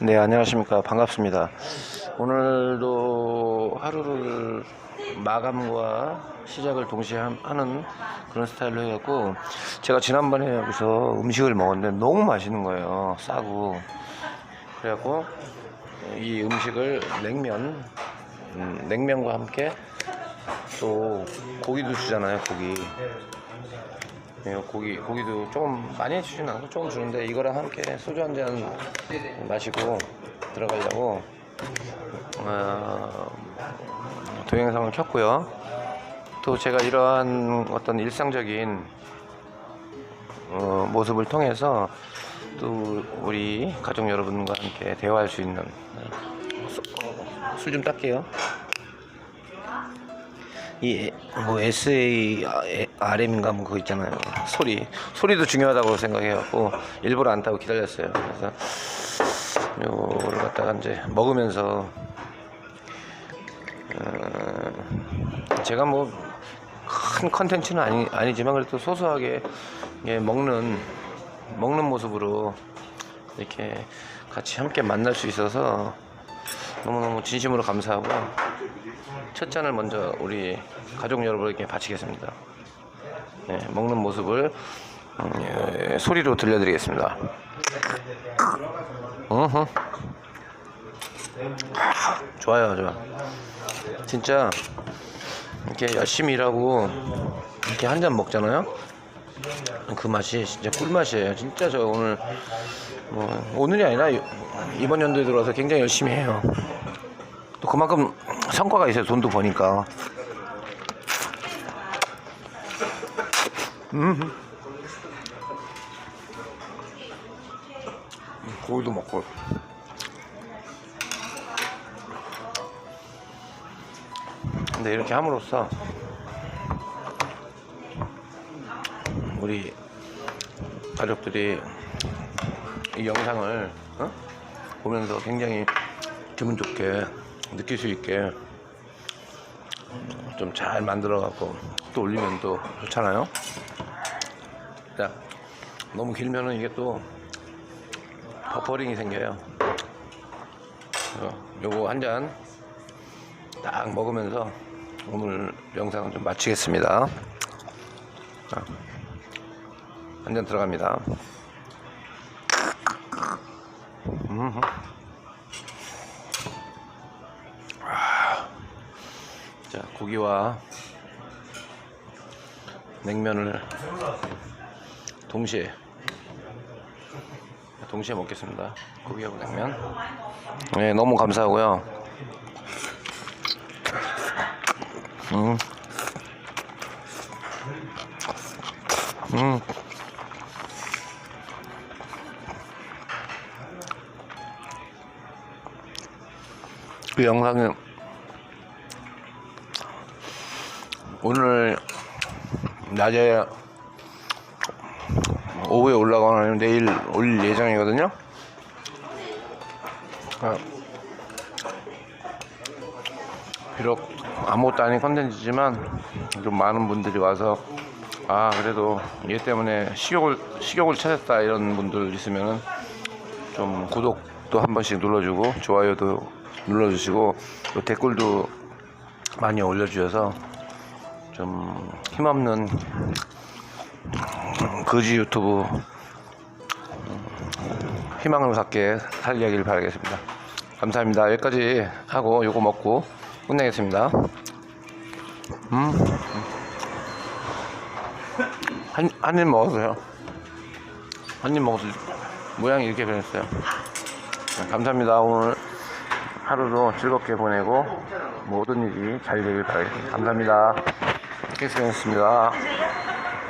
네, 안녕하십니까. 반갑습니다. 오늘도 하루를 마감과 시작을 동시에 함- 하는 그런 스타일로 해갖고, 제가 지난번에 여기서 음식을 먹었는데 너무 맛있는 거예요. 싸고. 그래갖고, 이 음식을 냉면, 음, 냉면과 함께 또 고기도 주잖아요, 고기. 예, 고기 고기도 조금 많이 주진 않고 조금 주는데 이거랑 함께 소주 한 잔 마시고 들어가려고 어, 동영상을 켰고요. 또 제가 이러한 어떤 일상적인 어, 모습을 통해서 또 우리 가족 여러분과 함께 대화할 수 있는 술좀 딸게요. 이 뭐 SARM인가 뭐 그거 있잖아요. 소리 소리도 중요하다고 생각해갖고 일부러 안 타고 기다렸어요. 그래서 요거를 갖다가 이제 먹으면서 어, 제가 뭐 큰 컨텐츠는 아니, 아니지만 그래도 소소하게 예, 먹는 먹는 모습으로 이렇게 같이 함께 만날 수 있어서 너무너무 진심으로 감사하고 첫 잔을 먼저 우리 가족 여러분에게 바치겠습니다. 네, 먹는 모습을 음, 예, 소리로 들려드리겠습니다. 어허. 아, 좋아요, 좋아. 진짜 이렇게 열심히 일하고 이렇게 한 잔 먹잖아요. 그 맛이 진짜 꿀맛이에요. 진짜 저 오늘 뭐 오늘이 아니라 이번 연도에 들어와서 굉장히 열심히 해요. 또 그만큼 성과가 있어요. 돈도 버니까. 음. 고기도 먹고. 근데 이렇게 함으로써 우리 가족들이 이 영상을 어? 보면서 굉장히 기분 좋게 느낄 수 있게 좀 잘 만들어 갖고 또 올리면 또 좋잖아요. 자, 너무 길면은 이게 또 버퍼링이 생겨요. 어, 요거 한 잔 딱 먹으면서 오늘 영상은 좀 마치겠습니다. 한 잔 들어갑니다. 음. 자, 고기와 냉면을 동시에 동시에 먹겠습니다. 고기하고 냉면. 네, 너무 감사하고요. 음. 음. 그 영상은 오늘 낮에 오후에 올라가는 내일 올릴 예정이거든요. 아, 비록 아무것도 아닌 컨텐츠지만 좀 많은 분들이 와서 아 그래도 얘 때문에 식욕을 식욕을 찾았다 이런 분들 있으면은 좀 구독도 한 번씩 눌러주고 좋아요도 눌러주시고 또 댓글도 많이 올려주셔서 좀 힘없는 거지 유튜브 희망을 갖게 살리길 바라겠습니다. 감사합니다. 여기까지 하고 요거 먹고 끝내겠습니다. 음. 한, 한 입 먹었어요. 한 입 먹어서 모양이 이렇게 변했어요. 네, 감사합니다. 오늘 하루도 즐겁게 보내고 모든 일이 잘 되길 바라겠습니다. 감사합니다. 케이스였습니다.